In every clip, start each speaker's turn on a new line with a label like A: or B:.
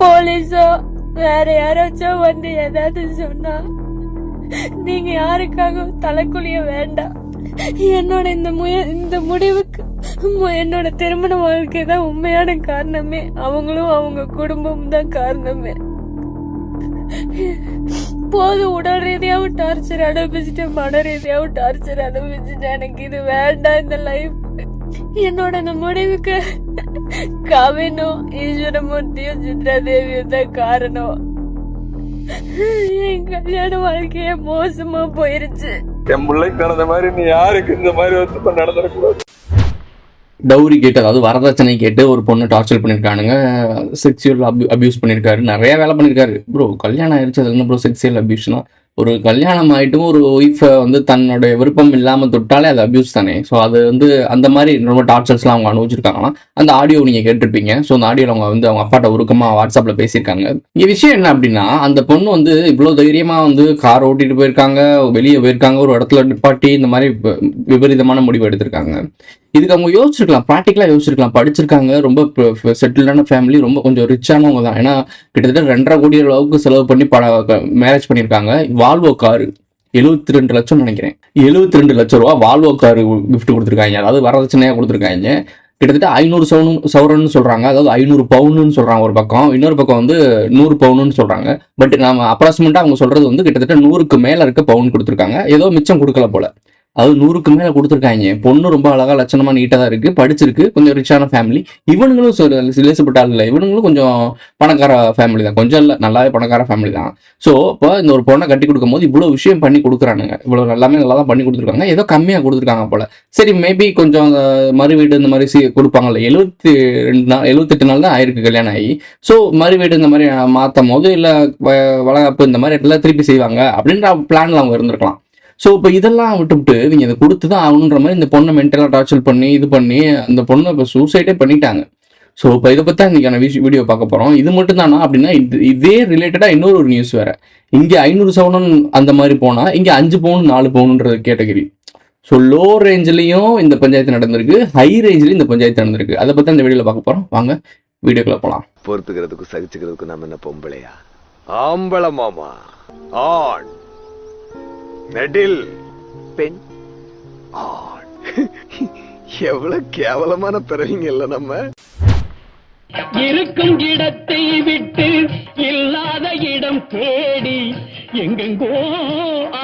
A: போலீஸோ வேற யாராச்சும் வந்து ஏதாவது சொன்னா நீங்க யாருக்காக தலைக்குழிய வேண்டாம். என்னோட இந்த முய இந்த முடிவுக்கு என்னோட திருமண வாழ்க்கை தான் உண்மையான காரணமே. அவங்களும் அவங்க குடும்பம் தான் காரணமே. போது உடல் ரீதியாவும் டார்ச்சர் அனுபவிச்சுட்டேன் மன ரீதியாகவும் டார்ச்சர் அனுபவிச்சுட்டேன் எனக்கு இது வேண்டாம் இந்த லைஃப் என்னோட இந்த முடிவுக்கு கவினும் ஈஸ்வரமூர்த்தியும் சித்ரா தேவியும் தான் காரணம் என் கல்யாண வாழ்க்கைய மோசமா போயிருச்சு
B: என் பிள்ளைக்கு நடந்த மாதிரி நீ யாருக்கு இந்த மாதிரி வந்து இப்ப நடந்துடக்கூடாது
C: டவுரி கேட்டு அதாவது வரதட்சணை கேட்டு ஒரு பொண்ணு டார்ச்சர் பண்ணியிருக்கானுங்க செக்ஷுவல் அபி அபியூஸ் பண்ணியிருக்காரு நிறைய வேலை பண்ணியிருக்காரு ப்ரோ கல்யாணம் ஆயிடுச்சு அது என்ன ப்ரோ செக்ஷுவல் அபியூஸ்னா ஒரு கல்யாணம் ஆகிட்டும் ஒரு ஒய்ஃபை வந்து தன்னுடைய விருப்பம் இல்லாமல் தொட்டாலே அது அப்யூஸ் தானே. ஸோ அது வந்து அந்த மாதிரி ரொம்ப டார்ச்சர்ஸ்லாம் அவங்க அனுபவிச்சிருக்காங்கன்னா அந்த ஆடியோ நீங்கள் கேட்டிருப்பீங்க. ஸோ அந்த ஆடியோவில் அவங்க வந்து அவங்க அப்பாட்ட உருக்கமாக வாட்ஸ்அப்பில் பேசியிருக்காங்க. இங்கே விஷயம் என்ன அப்படின்னா அந்த பொண்ணு வந்து இவ்வளோ தைரியமாக வந்து கார் ஓட்டிட்டு போயிருக்காங்க வெளியே போயிருக்காங்க ஒரு இடத்துல நிப்பாட்டி இந்த மாதிரி விபரீதமான முடிவு எடுத்திருக்காங்க. இதுக்கு அவங்க யோசிச்சிருக்கலாம் ப்ராக்டிக்கலாக யோசிச்சிருக்கலாம். படிச்சிருக்காங்க ரொம்ப செட்டில்டான ஃபேமிலி ரொம்ப கொஞ்சம் ரிச்சானவங்க தான். ஏன்னா கிட்டத்தட்ட ரெண்டரை கோடி அளவுக்கு செலவு பண்ணி பட மேரேஜ் பண்ணியிருக்காங்க. வால்வோ காரு எழுபத்தி ரெண்டு லட்சம் நினைக்கிறேன். எழுபத்தி ரெண்டு லட்சம் ரூபா வால்வோ காரு கிஃப்ட் கொடுத்துருக்காங்க. அதாவது வரதட்சணையாக கொடுத்துருக்காங்க. கிட்டத்தட்ட ஐநூறு சவுன் சவரன்னு சொல்கிறாங்க அதாவது ஐநூறு பவுன்னு சொல்கிறாங்க ஒரு பக்கம். இன்னொரு பக்கம் வந்து நூறு பவுனுன்னு சொல்கிறாங்க பட் நாம அப்ராக்சிமேட்டாக அவங்க சொல்கிறது வந்து கிட்டத்தட்ட நூறுக்கு மேலே இருக்க பவுன் கொடுத்துருக்காங்க. ஏதோ மிச்சம் கொடுக்கல போல். அது நூறுக்கு மேல கொடுத்துருக்காங்க. பொண்ணு ரொம்ப அழகா லட்சணமா நீட்டா தான் இருக்கு. படிச்சிருக்கு. கொஞ்சம் ரிச்சான ஃபேமிலி இவனுங்களும் சிலேசப்பட்ட ஆள் இல்லை. இவனுங்களும் கொஞ்சம் பணக்கார ஃபேமிலி தான். கொஞ்சம் இல்லை. நல்லாவே பணக்கார ஃபேமிலி தான். ஸோ இப்போ இந்த ஒரு பொண்ணை கட்டி கொடுக்கும் போது இவ்வளோ விஷயம் பண்ணி கொடுக்குறானுங்க. இவ்வளோ எல்லாமே நல்லா தான் பண்ணி கொடுத்துருக்காங்க. ஏதோ கம்மியாக கொடுத்துருக்காங்க போல. சரி மேபி கொஞ்சம் மறு வீடு இந்த மாதிரி கொடுப்பாங்கல்ல. எழுபத்தி ரெண்டு நாள் எழுபத்தெட்டு நாள் தான் ஆயிருக்கு கல்யாணம் ஆகி. ஸோ மறு வீடு இந்த மாதிரி மாற்றும் போது இல்லை வளகாப்பு இந்த மாதிரி இடத்துல திருப்பி செய்வாங்க. அப்படின்ற பிளான்ல அவங்க இருந்திருக்கலாம். ஸோ இப்போ இதெல்லாம் விட்டுவிட்டு நீங்கள் இதை கொடுத்து தான் ஆகணுன்ற மாதிரி இந்த பொண்ணை மென்டலாக டார்ச்சர் பண்ணி இது பண்ணி அந்த பொண்ணை இப்போ சூசைடே பண்ணிட்டாங்க. ஸோ இப்போ இதை பற்றி இன்னைக்கான வீடியோ பார்க்க போகிறோம் இது மட்டும் தானா அப்படின்னா இது இதே ரிலேட்டடாக இன்னொரு ஒரு நியூஸ் வேறு. இங்கே ஐநூறு சவரன் அந்த மாதிரி போனால் இங்கே அஞ்சு பவுன் நாலு பவுனுன்றது கேட்டகரி ஸோ லோ ரேஞ்சிலையும் இந்த பஞ்சாயத்து நடந்திருக்கு ஹை ரேஞ்சிலையும் இந்த பஞ்சாயத்து நடந்திருக்கு. அதை பற்றி அந்த வீடியோவில் பார்க்க போகிறோம் வாங்க வீடியோக்குள்ள போகலாம்
D: பொறுத்துக்கிறதுக்கும் சகிச்சுக்கிறதுக்கும் நம்ம என்ன பொம்பளையா? ஆம்பளமாமா ஆண். நெடில். பெண். ஆண் எவ்வளவு கேவலமான பிறவிங்க இல்ல நம்ம.
E: இருக்கும் இடத்தை விட்டு இல்லாத இடம் தேடி எங்கெங்கோ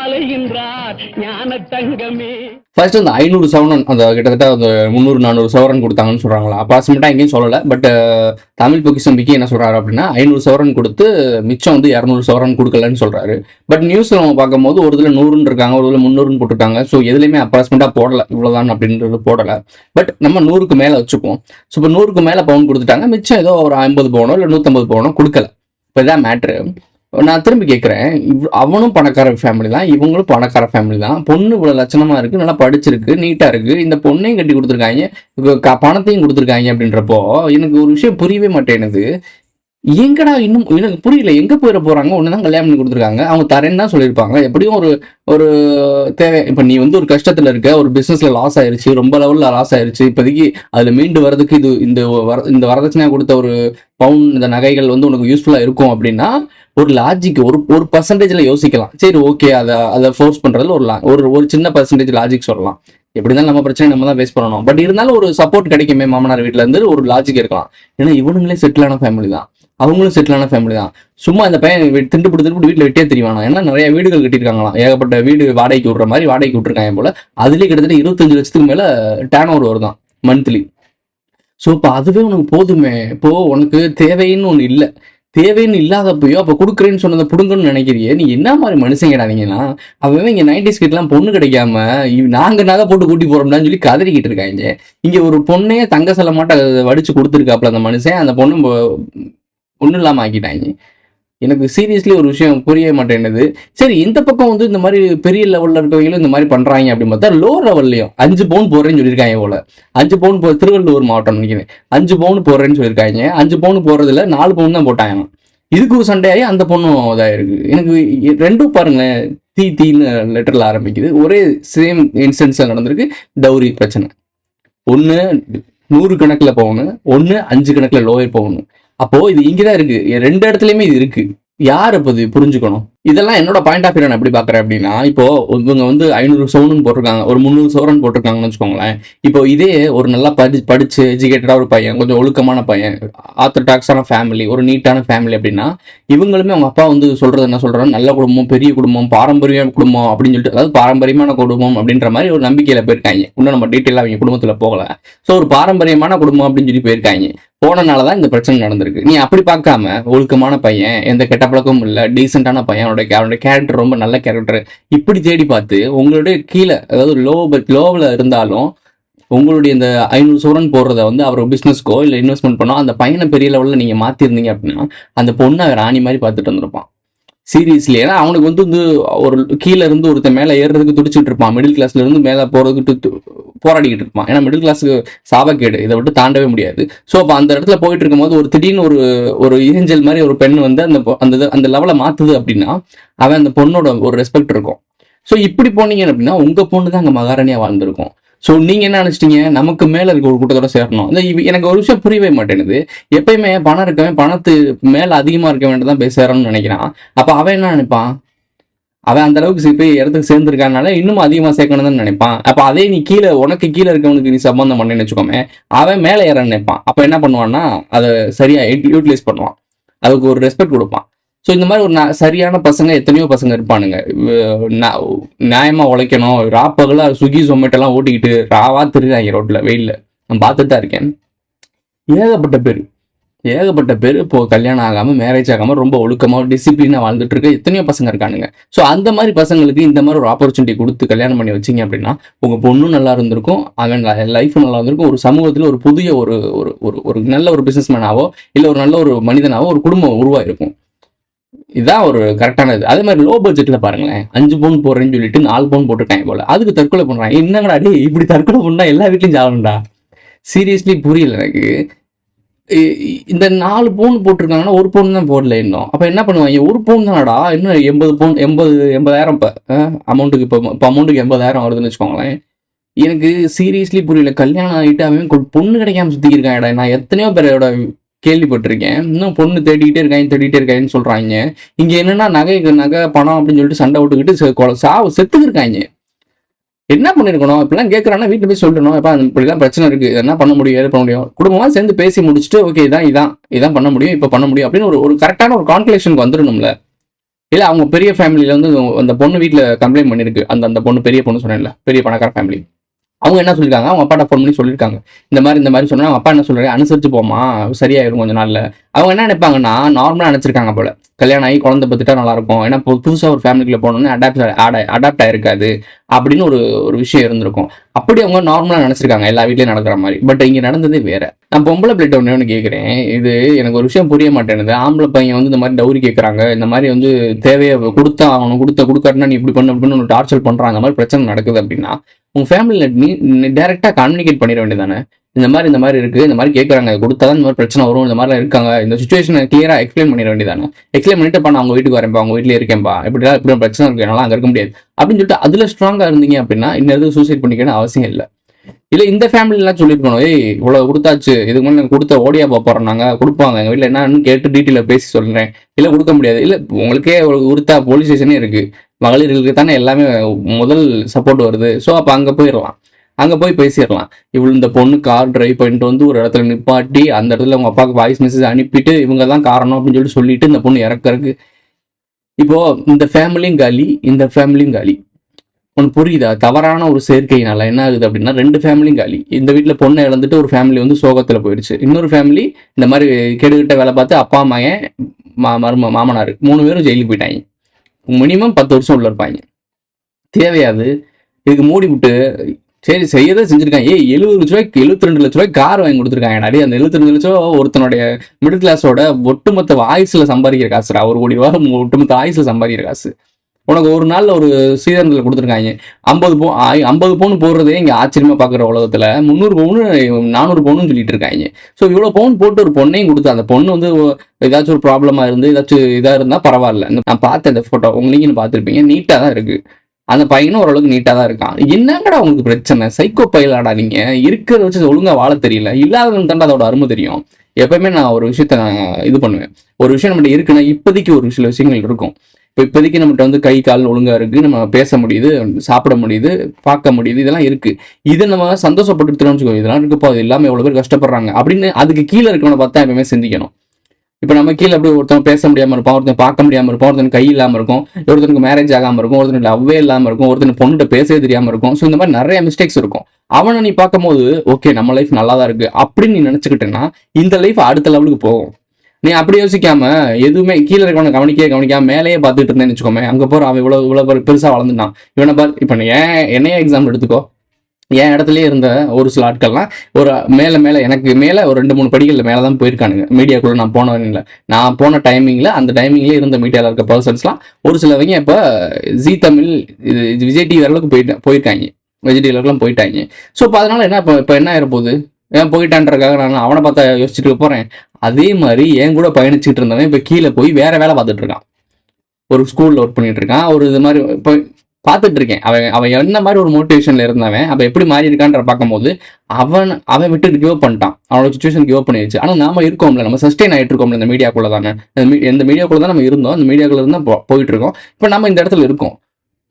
E: அலைகின்றார் ஞான தங்கமே.
C: ஃபர்ஸ்ட் அந்த ஐநூறு சவரன் அந்த கிட்டத்தட்ட அந்த முந்நூறு நானூறு சவரன் கொடுத்தாங்கன்னு சொல்றாங்களா? அப்ராக்சிமேட்டாக எங்கேயும் சொல்லலை பட் uh, தமிழ் பொக்கிஷம் விக்கி என்ன சொல்றாரு அப்படின்னா ஐநூறு சவரன் கொடுத்து மிச்சம் வந்து இரநூறு சவரன் கொடுக்கலன்னு சொல்றாரு. பட் நியூஸ்ல நம்ம பார்க்கும்போது ஒரு இதில் நூறுன்னு இருக்காங்க ஒரு இதில் முந்நூறுன்னு போட்டிருக்காங்க. ஸோ எதுலேயுமே அப்ராக்சிமேட்டாக போடல இவ்வளோதான் அப்படின்றது போடல. பட் நம்ம நூறுக்கு மேலே வச்சுப்போம் ஸோ இப்போ நூறுக்கு மேலே பவுன் கொடுத்துட்டாங்க மிச்சம் ஏதோ ஒரு ஐம்பது பவுனோ இல்லை நூற்றம்பது பவுனோ கொடுக்கல. இப்போ இதான் மேட்ரு நான் திரும்பி கேட்குறேன் அவனும் பணக்கார ஃபேமிலி தான் இவங்களும் பணக்கார ஃபேமிலி தான். பொண்ணு இவ்வளோ லட்சணமா இருக்கு நல்லா படிச்சிருக்கு நீட்டா இருக்கு. இந்த பொண்ணையும் கட்டி கொடுத்துருக்காங்க க- பணத்தையும் கொடுத்துருக்காங்க அப்படின்றப்போ எனக்கு ஒரு விஷயம் புரியவே மாட்டேனுது எங்கடா இன்னும் எனக்கு புரியல எங்க போயிட போறாங்க? ஒன்று தான் கல்யாணம் பண்ணி கொடுத்துருக்காங்க. அவங்க தரேன்னு தான் சொல்லியிருப்பாங்க. எப்படியும் ஒரு ஒரு தேவை. இப்போ நீ வந்து ஒரு கஷ்டத்துல இருக்க ஒரு பிசினஸ்ல லாஸ் ஆயிருச்சு ரொம்ப லெவல்ல லாஸ் ஆயிருச்சு. இப்போதைக்கு அதுல மீண்டு வர்றதுக்கு இது இந்த வர இந்த வரதட்சணையா கொடுத்த ஒரு பவுன் இந்த நகைகள் வந்து உனக்கு யூஸ்ஃபுல்லா இருக்கும் அப்படின்னா ஒரு லாஜிக் ஒரு ஒரு பர்சன்டேஜ்ல யோசிக்கலாம். சரி ஓகே அதை அதை ஃபோர்ஸ் பண்றதுல ஒரு ஒரு ஒரு சின்ன பர்சன்டேஜ் லாஜிக் சொல்லலாம். எப்படி இருந்தாலும் நம்ம பிரச்சனை நம்ம தான் ஃபேஸ் பண்ணணும். பட் இருந்தாலும் ஒரு சப்போர்ட் கிடைக்குமே மாமனார் வீட்ல இருந்து ஒரு லாஜிக் இருக்கலாம். ஏன்னா இவனுங்களே செட்டிலான ஃபேமிலி தான். அவங்களும் செட்டிலான ஃபேமிலி தான். சும்மா இந்த பையன் திண்டு பிடி திண்டு வீட்டில் வெட்டியே தெரியவானா ஏன்னா நிறைய வீடுகள் கட்டியிருக்காங்களாம். ஏகப்பட்ட வீடு வாடகைக்கு விடுற மாதிரி வாடகைக்கு விட்டுருக்காங்க போல. அதுலேயே கிட்டத்தட்ட இருபத்தஞ்சு லட்சத்துக்கு மேல டேன் ஓவர் வருதான் மந்த்லி ஸோ இப்போ அதுவே உனக்கு போதுமே. இப்போ உனக்கு தேவைன்னு ஒன்று இல்லை. தேவைன்னு இல்லாதப்பயோ அப்போ கொடுக்குறேன்னு சொன்னதை பிடுங்கணும்னு நினைக்கிறியே நீ என்ன மாதிரி மனுஷங்கடா நீங்கன்னா அவன் இங்கே நைன்டி ஸ்கிட்லாம் பொண்ணு கிடைக்காம நாங்கள் நாங்க நகை போட்டு கூட்டி போறோம்னு சொல்லி கதறிக்கிட்டு இருக்காங்க இங்க ஒரு பொண்ணையே தங்க செல்ல மாட்ட வடிச்சு கொடுத்துருக்காப்புல அந்த மனுஷன் அந்த பொண்ணு ஒன்றும் இல்லாமல் இல்லாம ஆக்கிட்டாங்க எனக்கு சீரியஸ்லி ஒரு விஷயம் புரிய மாட்டேங்குது. சரி இந்த பக்கம் வந்து இந்த மாதிரி பெரிய லெவலில் இருக்கிறவங்களும் இந்த மாதிரி பண்ணுறாங்க அப்படின்னு பார்த்தா லோ லெவல்லையும் அஞ்சு பவுன் போடுறேன்னு சொல்லியிருக்காங்க போல. அஞ்சு பவுன் போ திருவள்ளூர் மாவட்டம் நினைக்கிறேன். அஞ்சு பவுன் போடுறேன்னு சொல்லியிருக்காங்க. அஞ்சு பவுன் போடுறதுல நாலு பவுன் தான் போட்டாங்க இதுக்கு ஒரு சண்டையாகி அந்த பொண்ணும் இதாயிருக்கு. எனக்கு ரெண்டும் பாருங்களேன் தீ தீன்னு லெட்டரில் ஆரம்பிக்குது. ஒரே சேம் இன்ஸ்டன்ஸ்ல நடந்திருக்கு. டவுரி பிரச்சனை. ஒன்று நூறு கணக்கில் போகணும். ஒன்று அஞ்சு கணக்கில் லோயர் போகணும். அப்போ இது இங்கதான் இருக்கு. ரெண்டு இடத்துலயுமே இது இருக்கு. யார் அப்போ இது புரிஞ்சுக்கணும்? இதெல்லாம் என்னோட பாயிண்ட் ஆஃப் வியூ நான் எப்படி பாக்குறேன் அப்படின்னா இப்போ இவங்க வந்து ஐநூறு சவுன் போட்டிருக்காங்க ஒரு முந்நூறு சோரன் போட்டிருக்காங்கன்னு வச்சுக்கோங்களேன். இப்போ இதே ஒரு நல்லா படி படிச்சு எஜுகேட்டடா ஒரு பையன் கொஞ்சம் ஒழுக்கமான பையன் ஆர்த்தடாக்ஸான ஃபேமிலி ஒரு நீட்டான ஃபேமிலி அப்படின்னா இவங்களுமே அவங்க அப்பா வந்து சொல்றது என்ன சொல்றாங்க நல்ல குடும்பம் பெரிய குடும்பம் பாரம்பரிய குடும்பம் அப்படின்னு சொல்லிட்டு அதாவது பாரம்பரியமான குடும்பம் அப்படின்ற மாதிரி ஒரு நம்பிக்கையில போயிருக்காங்க. இன்னும் நம்ம டீட்டெயிலாக அவங்க குடும்பத்துல போகல. ஸோ ஒரு பாரம்பரியமான குடும்பம் அப்படின்னு சொல்லி போயிருக்காங்க. போனனால தான் இந்த பிரச்சனை நடந்திருக்கு. நீ அப்படி பார்க்காம ஒழுக்கமான பையன் எந்த கெட்ட பழக்கமும் இல்லை டீசெண்டான பையன் அவனோட அவனோட கேரக்டர் ரொம்ப நல்ல கேரக்டர் இப்படி தேடி பார்த்து உங்களுடைய கீழே அதாவது லோ லோவில் இருந்தாலும் உங்களுடைய இந்த ஐநூறு சூரன் போடுறத வந்து அவர் பிஸ்னஸ்க்கோ இல்லை இன்வெஸ்ட்மெண்ட் பண்ணோ அந்த பையனை பெரிய லெவலில் நீங்கள் மாற்றிருந்தீங்க அப்படின்னா அந்த பொண்ணை ராணி மாதிரி பார்த்துட்டு வந்திருப்பான். சீரியஸ்லி ஏன்னா அவனுக்கு வந்து வந்து ஒரு கீழே இருந்து ஒருத்தன் மேலே ஏறுறதுக்கு துடிச்சிட்டு இருப்பான். மிடில் கிளாஸ்ல இருந்து மேலே போறதுக்கு போராடிக்கிட்டு இருப்பான். ஏன்னா மிடில் கிளாஸுக்கு சாபக்கேடு. இதை விட்டு தாண்டவே முடியாது. ஸோ அப்போ அந்த இடத்துல போயிட்டு இருக்கும்போது ஒரு திடீர்னு ஒரு ஒரு ஏஞ்சல் மாதிரி ஒரு பெண் வந்து அந்த அந்த அந்த லெவலை மாத்துது அப்படின்னா அவன் அந்த பொண்ணோட ஒரு ரெஸ்பெக்ட் இருக்கும். ஸோ இப்படி போனீங்க அப்படின்னா உங்க பொண்ணு தான் அங்கே மகாராணியா வாழ்ந்திருக்கும். ஸோ நீங்க என்ன நினைச்சிட்டீங்க? நமக்கு மேலே இருக்க ஒரு கூட்டத்தோட சேரணும். இந்த எனக்கு ஒரு விஷயம் புரியவே மாட்டேங்குது. எப்பயுமே பணம் இருக்கவன் பணத்து மேல அதிகமா இருக்க வேண்டியதான் போய் சேரணும்னு நினைக்கிறான். அப்ப அவன் என்ன நினைப்பான்? அவன் அந்த அளவுக்கு போய் இடத்துக்கு சேர்ந்துருக்கானால இன்னும் அதிகமா சேர்க்கணும்னு நினைப்பான். அப்போ அதே நீ கீழே உனக்கு கீழே இருக்கவனுக்கு நீ சம்பந்தம் பண்ணேன்னு வச்சுக்கோமே அவன் மேலே ஏற நினைப்பான். அப்ப என்ன பண்ணுவான்னா அதை சரியா யூட்டிலைஸ் பண்ணுவான். அதுக்கு ஒரு ரெஸ்பெக்ட் கொடுப்பான். ஸோ இந்த மாதிரி ஒரு சரியான பசங்க எத்தனையோ பசங்க இருப்பானுங்க. நியாயமா உழைக்கணும். ராப்பகலா ஸ்விக்கி ஜொமேட்டோலாம் ஓட்டிக்கிட்டு ராவா திருறாங்க ரோட்ல வெயில்ல. நான் பார்த்துட்டு தான் இருக்கேன். ஏகப்பட்ட பேர். ஏகப்பட்ட பேர் இப்போ கல்யாணம் ஆகாம மேரேஜ் ஆகாம ரொம்ப ஒழுக்கமா டிசிப்ளினா வாழ்ந்துட்டு இருக்க எத்தனையோ பசங்க இருக்கானுங்க. ஸோ அந்த மாதிரி பசங்களுக்கு இந்த மாதிரி ஒரு ஆப்பர்ச்சுனிட்டி கொடுத்து கல்யாணம் பண்ணி வச்சீங்க அப்படின்னா உங்க பொண்ணும் நல்லா இருந்திருக்கும். அவன் லைஃபும் நல்லா இருந்திருக்கும். ஒரு சமூகத்துல ஒரு புதிய ஒரு ஒரு ஒரு ஒரு நல்ல ஒரு பிசினஸ் மேனாவோ இல்ல ஒரு நல்ல ஒரு மனிதனாவோ ஒரு குடும்பம் உருவாயிருக்கும். இதுதான் ஒரு கரெக்டானது அதே மாதிரி லோ பட்ஜெட்ல பாருங்களேன். அஞ்சு பவுன் போடுறேன்னு சொல்லிட்டு நாலு பவுன் போட்டுருக்காங்க போல. அதுக்கு தற்கொலை பண்றாங்க. என்னங்கடா டே இப்படி தற்கொலை பண்ணா எல்லா வீட்லையும் சாகணும்டா சீரியஸ்லி புரியல எனக்கு. இ- இந்த நாலு பவுன் போட்டிருக்காங்கன்னா ஒரு பவுன் தான் போடல இன்னும். அப்போ என்ன பண்ணுவாங்க? ஒரு பவுன் தானடா? இன்னும் எண்பது பவுன் எண்பது எண்பதாயிரம் இப்போ அமௌண்ட்டுக்கு இப்போ இப்போ அமௌண்ட்டுக்கு எண்பதாயிரம் வருதுன்னு வச்சுக்கோங்களேன். எனக்கு சீரியஸ்லி புரியல. கல்யாணம் ஆகிட்டு அவன் பொண்ணு கிடைக்காம சுற்றிக்கிருக்காங்கடா நான் எத்தனையோ பேரோட கேள்விப்பட்டிருக்கேன். இன்னும் பொண்ணு தேடிக்கிட்டே இருக்காங்க தேடிட்டே இருக்காங்கன்னு சொல்றாங்க இங்க என்னன்னா நகை நகை பணம் அப்படின்னு சொல்லிட்டு சண்டை விட்டுக்கிட்டு கொலை- சாவு செத்துக்கு இருக்காங்க என்ன பண்ணிருக்கணும்? இப்பெல்லாம் கேட்கறான்னா வீட்டுல போய் சொல்லணும். இப்ப இப்படிலாம் பிரச்சனை இருக்கு. என்ன பண்ண முடியும்? ஏது பண்ண முடியும்? குடும்பமா சேர்ந்து பேசி முடிச்சுட்டு ஓகே இதான் இதான். இதான் பண்ண முடியும். இப்ப பண்ண முடியும். அப்படின்னு ஒரு ஒரு கரெக்டான ஒரு கான்குலேஷனுக்கு வந்துடணும்ல இல்ல அவங்க பெரிய ஃபேமிலியில வந்து அந்த பொண்ணு வீட்டுல கம்ப்ளைண்ட் பண்ணிருக்கு. அந்த அந்த பொண்ணு பெரிய பொண்ணு சொன்னேன்ல. பெரிய பணக்கார ஃபேமிலி அவங்க என்ன சொல்லிருக்காங்க? அவங்க அப்பாட்ட ஃபோன் பண்ணி சொல்லியிருக்காங்க இந்த மாதிரி இந்த மாதிரி சொன்னா அவங்க அப்பா என்ன சொல்றாரு? அனுசரிச்சு போமா சரியாயிரும் கொஞ்ச நாள்ல. அவங்க என்ன நினைப்பாங்கன்னா நார்மலா நினைச்சிருக்காங்க போல. கல்யாணம் ஆகி குழந்தை பத்துட்டா நல்லா இருக்கும் ஏன்னா புது- புதுசா ஒரு ஃபேமிலிக்குள்ள போனோம்னு அடாப்ட் அடாப்ட் ஆயிருக்காது. அப்படின்னு ஒரு ஒரு விஷயம் இருந்திருக்கும். அப்படி அவங்க நார்மலா நினைச்சிருக்காங்க. எல்லா வீட்லயும் நடக்கிற மாதிரி. பட் இங்க நடந்தது வேற. நான் பொம்பளை பிளேட் ஒன்று ஒன்று கேட்குறேன் இது எனக்கு ஒரு விஷயம் புரிய மாட்டேனுது ஆம்பளை பையன் வந்து இந்த மாதிரி டவுரி கேட்குறாங்க இந்த மாதிரி வந்து தேவையை கொடுத்தா அவனுக்கு கொடுத்த கொடுக்காட்டினா நீ இப்படி பண்ண அப்படின்னு டார்ச்சர் பண்ணுறாங்க அந்த மாதிரி பிரச்சனை நடக்குது அப்படின்னா உங்க ஃபேமிலியில் நீ டேரெக்டாக கம்யூனிகேட் பண்ணிட வேண்டியதானே இந்த மாதிரி இந்த மாதிரி இருக்குது இந்த மாதிரி கேட்குறாங்க கொடுத்தா தான் இந்த மாதிரி பிரச்சனை வரும் இந்த மாதிரிலாம் இருக்காங்க. இந்த சுச்சுவேஷனை கிளியராக எக்ஸ்பிளைன் பண்ணிட வேண்டியதானே எக்ஸ்பிளைன் பண்ணிட்டு பண்ண நான் அவங்க வீட்டுக்கு வரேன்ப்பா அவங்க வீட்லயே இருக்கேன்ப்பா இப்படிலாம் இப்படி பிரச்சனை இருக்கு என்னால் அங்கே இருக்க முடியாது. அப்படின்னு சொல்லிட்டு அதில் ஸ்ட்ராங்காக இருந்தீங்க அப்படின்னா இன்னும் சூசைட் பண்ணிக்கணும் அவசியம் இல்லை. இல்லை இந்த ஃபேமிலி சொல்லிட்டு சொல்லிருக்கணும் ஏய் இவ்வளவு கொடுத்தாச்சு இதுக்கு முன்னாடி கொடுத்த ஓடியா போறோம் நாங்கள் கொடுப்பாங்க எங்கள் வீட்டில் என்னன்னு கேட்டு டீட்டெயிலில் பேசி சொல்கிறேன் இல்லை கொடுக்க முடியாது. இல்லை உங்களுக்கே ஒரு உருத்தா போலீஸ் ஸ்டேஷனே இருக்கு. மகளிர்களுக்கு தானே எல்லாமே முதல் சப்போர்ட் வருது. ஸோ அப்போ அங்கே போயிடலாம் அங்கே போய் பேசிடலாம் இவ்வளோ இந்த பொண்ணு கார் டிரைவ் பண்ணிட்டு வந்து ஒரு இடத்துல நிப்பாட்டி அந்த இடத்துல அவங்க அப்பாவுக்கு வாய்ஸ் மெசேஜ் அனுப்பிட்டு இவங்க தான் காரணம் அப்படின்னு சொல்லிட்டு சொல்லிட்டு இந்த பொண்ணு இறக்கறதுக்கு இப்போ இந்த ஃபேமிலியும் காலி இந்த ஃபேமிலியும் காலி. உனக்கு புரியுதா? தவறான ஒரு சேர்க்கையினால என்ன ஆகுது அப்படின்னா ரெண்டு ஃபேமிலியும் காலி. இந்த வீட்டில் பொண்ணை இழந்துட்டு ஒரு ஃபேமிலி வந்து சோகத்தில் போயிடுச்சு இன்னொரு ஃபேமிலி இந்த மாதிரி கெடுகிட்ட வேலை பார்த்து அப்பா மகன் மா மரும மாமனார் மூணு பேரும் ஜெயிலுக்கு போயிட்டாங்க. மினிமம் பத்து வருஷம் உள்ள இருப்பாங்க. தேவையாது. இதுக்கு மூடி விட்டு சரி செய்யதான் செஞ்சிருக்காங்க. ஏய் எழுபது லட்ச ரூபாய்க்கு எழுபத்தி ரெண்டு லட்ச ரூபாய்க்கு கார் வாங்கி கொடுத்துருக்காங்க நிறைய அந்த எழுபத்தி ரெண்டு லட்சம் ரூபா ஒருத்தனுடைய மிடில் கிளாஸோட ஒட்டுமொத்த ஆயுசுல சம்பாதிக்கிற காசுடா. ஒரு கோடி ரூபா ஒட்டுமொத்த ஆயுசுல சம்பாதிக்கிற காசு. உனக்கு ஒரு நாளில் ஒரு சீதனத்தில் கொடுத்துருக்காங்க. ஐம்பது போ ஐம்பது பவுன் போடுறதே இங்கே ஆச்சரியமா பாக்குற உலகத்தில். முந்நூறு பவுன் நானூறு பவுன் சொல்லிட்டு இருக்காங்க. ஸோ இவ்வளோ பவுன் போட்டு ஒரு பொண்ணையும் கொடுத்து அந்த பொண்ணு வந்து ஏதாச்சும் ஒரு ப்ராப்ளமா இருந்து ஏதாச்சும் இதாக இருந்தால் பரவாயில்ல. இந்த- நான் பார்த்தேன் இந்த ஃபோட்டோ உங்க நீங்க பார்த்துருப்பீங்க. நீட்டா தான் இருக்கு. அந்த பையனும் ஓரளவுக்கு நீட்டாக தான் இருக்கான். என்னங்கடா உங்களுக்கு பிரச்சனை? சைக்கோ பயிலாடா நீங்க. இருக்கிறத வச்சு ஒழுங்கா வாழ தெரியல. இல்லாதவங்க தாண்டா அதோட அருமை தெரியும். எப்பயுமே நான் ஒரு விஷயத்த நான் இது பண்ணுவேன். ஒரு விஷயம் நம்மகிட்ட இருக்குன்னா இப்போதைக்கு ஒரு சில விஷயங்கள் இருக்கும். இப்போ இப்போதைக்கு நம்மகிட்ட வந்து கை கால் ஒழுங்காக இருக்கு. நம்ம பேச முடியுது சாப்பிட முடியுது பார்க்க முடியுது இதெல்லாம் இருக்குது இதை நம்ம சந்தோஷப்பட்டுருத்தோம்னு வச்சுக்கோ இதெல்லாம் இருக்குப்போ அது இல்லாமல் எவ்வளோ பேர் கஷ்டப்படுறாங்க. அப்படின்னு அதுக்கு கீழே இருக்கவனை பார்த்தா எப்பவுமே சிந்திக்கணும். இப்போ நம்ம கீழே அப்படி ஒருத்தன் பேச முடியாமல் இருப்பான் ஒருத்தன் பார்க்க முடியாமல் இருப்பான் ஒருத்தன் கை இல்லாமல் இருக்கும் ஒருத்தனுக்கு மேரேஜ் ஆகாம இருக்கும் ஒருத்தனுக்கு லவ்வே இல்லாமல் இருக்கும் ஒருத்தனுக்கு பொண்ணுகிட்ட பேசவே தெரியாமல் இருக்கும். ஸோ இந்த மாதிரி நிறைய மிஸ்டேக்ஸ் இருக்கும். அவனை நீ பார்க்கும்போது ஓகே நம்ம லைஃப் நல்லா தான் இருக்கு. அப்படின்னு நீ நினச்சிக்கிட்டேன்னா இந்த லைஃப் அடுத்த லெவலுக்கு போகும். நீ அப்படி யோசிக்காம எதுவுமே கீழே இருக்கவனை கவனிக்கவே கவனிக்காம மேலேயே பார்த்துட்டு இருந்தேன்னு வச்சுக்கோமே அங்கே போகிற அவன் இவ்வளோ இவ்வளவு பெருசாக வளர்ந்துட்டான். இவனை பார் இப்போ நீ ஏன் என்னையே எக்ஸாம்பிள் எடுத்துக்கோ. என் இடத்துலயே இருந்த ஒரு சில ஆட்கள்லாம் ஒரு மேலே மேலே எனக்கு மேலே ஒரு ரெண்டு மூணு படிகளில் மேலே தான் போயிருக்கானுங்க மீடியாக்குள்ளே நான் போனவன் இல்லை நான் போன டைமிங்கில் அந்த டைமிங்லேயே இருந்த மீடியாவில் இருக்க பர்சன்ஸ்லாம் ஒரு சிலவங்க இப்போ ஜி தமிழ் இது இது விஜய் டிவி அளவுக்கு போயிட்டு போயிருக்காங்க. விஜய் டிவி அளவுக்குலாம் போயிட்டாங்க. ஸோ இப்போ அதனால என்ன இப்போ இப்போ என்ன ஆயிரப்போகுது? ஏன் போயிட்டான்றக்காக நான் அவனை பார்த்தா யோசிச்சுட்டு போகிறேன் அதே மாதிரி என் கூட பயணிச்சுட்டு இருந்தவன் இப்போ கீழே போய் வேற வேலை பார்த்துட்டு இருக்கான். ஒரு ஸ்கூலில் ஒர்க் பண்ணிட்டு இருக்கான். ஒரு இது மாதிரி இப்போ பார்த்துட்டு இருக்கேன். அவன் அவன் என்ன மாதிரி ஒரு மோட்டிவேஷனில் இருந்தவன் அவன் எப்படி மாறி இருக்கான்ற பார்க்கும்போது அவன் அவன் விட்டு கிவ் பண்ணிட்டான். அவனோட சுச்சுவேஷன் கிவ் பண்ணிடுச்சு ஆனால் நாம இருக்கோம்ல நம்ம சஸ்டெயின் ஆகிட்டு இருக்கோம்ல இந்த மீடியாக்குள்ள தானே. இந்த மீ- இந்த மீடியாக்குள்ள தான் நம்ம இருந்தோம். இந்த மீடியாக்குள்ள இருந்தால் போ- போயிட்டு இருக்கோம். இப்போ நம்ம இந்த இடத்துல இருக்கோம்.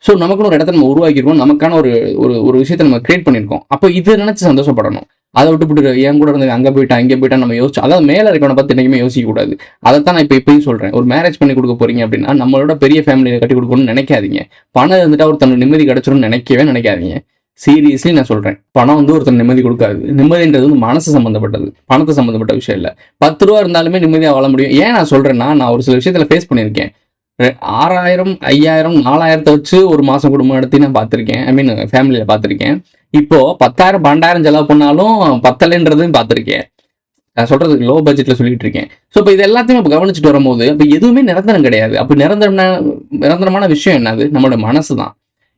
C: ஸோ நமக்குன்னு ஒரு இடத்த நம்ம உருவாக்கியிருக்கோம் நமக்கான ஒரு ஒரு ஒரு விஷயத்தை நம்ம கிரியேட் பண்ணியிருக்கோம் அப்போ இதை நினச்சி சந்தோஷப்படணும். அதை விட்டு விட்டு என் கூட இருந்து அங்கே போயிட்டா இங்கே போயிட்டா நம்ம யோசிச்சு அதாவது மேலே இருக்கவனை பார்த்து என்றைக்குமே யோசிக்க கூடாது. அதைத்தான் நான் இப்போ இப்பயும் சொல்கிறேன் ஒரு மேரேஜ் பண்ணி கொடுக்க போறீங்க அப்படின்னா நம்மளோட பெரிய ஃபேமிலியை கட்டி கொடுக்கணும்னு நினைக்காதீங்க. பணம் இருந்துட்டா ஒருத்தன் நிம்மதி கிடைச்சிரும்னு நினைக்கவே நினைக்காதீங்க. சீரியஸ்லி நான் சொல்கிறேன் பணம் வந்து ஒருத்தன் நிம்மதி கொடுக்காது. நிம்மதின்றது வந்து மனசு சம்மந்தப்பட்டது பணத்தை சம்மந்தப்பட்ட விஷயம் இல்லை. பத்து ரூபா இருந்தாலுமே நிம்மதியாக வாழ முடியும். ஏன் நான் சொல்கிறேன்னா நான் ஒரு சில விஷயத்தில் ஃபேஸ் பண்ணியிருக்கேன். ஆறாயிரம் ஐயாயிரம் நாலாயிரத்தை வச்சு ஒரு மாசம் குடும்பம் நடத்தி நான் பார்த்துருக்கேன். ஐ மீன் ஃபேமிலியில பார்த்துருக்கேன். இப்போ பத்தாயிரம் பன்னெண்டாயிரம் செலவு பண்ணாலும் பத்தலைன்றதையும் பார்த்துருக்கேன். நான் சொல்றது லோ பட்ஜெட்ல சொல்லிட்டு இருக்கேன். ஸோ இப்போ இது எல்லாத்தையும் இப்போ கவனிச்சுட்டு வரும்போது இப்போ எதுவுமே நிரந்தரம் கிடையாது. அப்போ நிரந்தரம்னா நிரந்தரமான விஷயம் என்னது? நம்மளோட மனசு தான்.